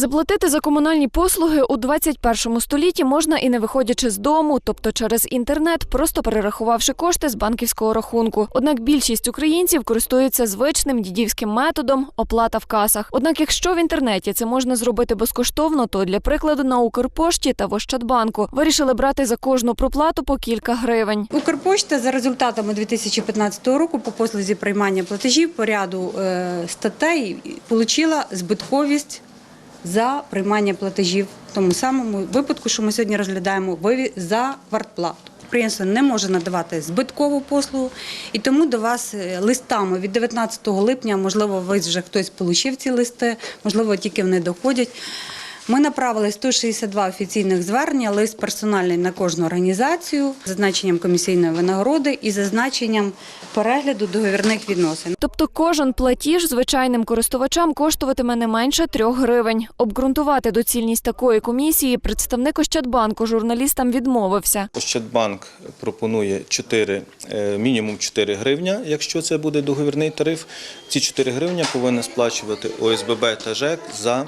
Заплатити за комунальні послуги у 21 столітті можна і не виходячи з дому, тобто через інтернет, просто перерахувавши кошти з банківського рахунку. Однак більшість українців користуються звичним дідівським методом оплата в касах. Однак, якщо в інтернеті це можна зробити безкоштовно, то для прикладу на Укрпошті та в Ощадбанку вирішили брати за кожну проплату по кілька гривень. Укрпошта за результатами 2015 року по послузі приймання платежів по ряду е, статей отримала збитковість за приймання платежів в тому самому випадку, що ми сьогодні розглядаємо за квартплату. Підприємство не може надавати збиткову послугу, і тому до вас е, листами від 19 липня, можливо, ви вже хтось отримав ці листи, можливо, тільки вони доходять. Ми направили 162 офіційних звернення, лист персональний на кожну організацію, зазначенням комісійної винагороди і зазначенням перегляду договірних відносин. Тобто кожен платіж звичайним користувачам коштуватиме не менше трьох гривень. Обґрунтувати доцільність такої комісії представник Ощадбанку журналістам відмовився. Ощадбанк пропонує 4, е, мінімум 4 гривня, якщо це буде договірний тариф. Ці 4 гривня повинні сплачувати ОСББ та ЖЕК за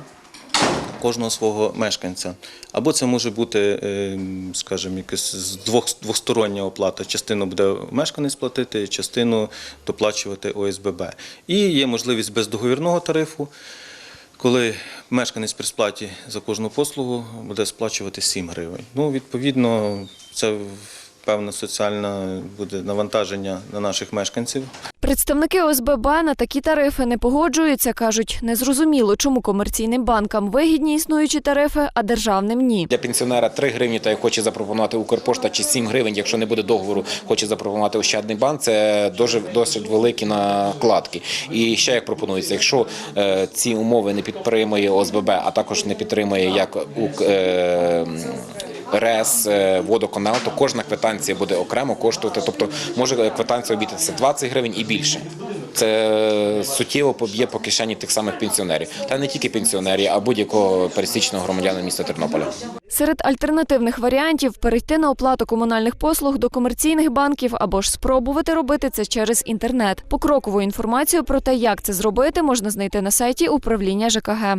кожного свого мешканця. Або це може бути, е, скажімо, якась з двох, двостороння оплата. Частину буде мешканець платити, частину доплачувати ОСББ. І є можливість бездоговірного тарифу. Коли мешканець при сплаті за кожну послугу буде сплачувати 7 гривень. Ну, відповідно, це певне соціальне буде навантаження на наших мешканців. Представники ОСББ на такі тарифи не погоджуються. кажуть, незрозуміло, чому комерційним банкам вигідні існуючі тарифи, а державним ні. Для пенсіонера 3 гривні, та як хоче запропонувати Укрпошта, чи 7 гривень, якщо не буде договору, хоче запропонувати Ощадний банк. Це дуже досить великі накладки. І ще як пропонується, якщо е, ці умови не підтримує ОСББ, а також не підтримує як. Е, РЕС, е, водоканал, то кожна квитанція буде окремо коштувати. Тобто може квитанція обійтися 20 гривень і більше. Це суттєво поб'є по кишені тих самих пенсіонерів, та не тільки пенсіонерів, а будь-якого пересічного громадянина міста Тернополя. Серед альтернативних варіантів перейти на оплату комунальних послуг до комерційних банків або ж спробувати робити це через інтернет. Покрокову інформацію про те, як це зробити, можна знайти на сайті управління ЖКГ.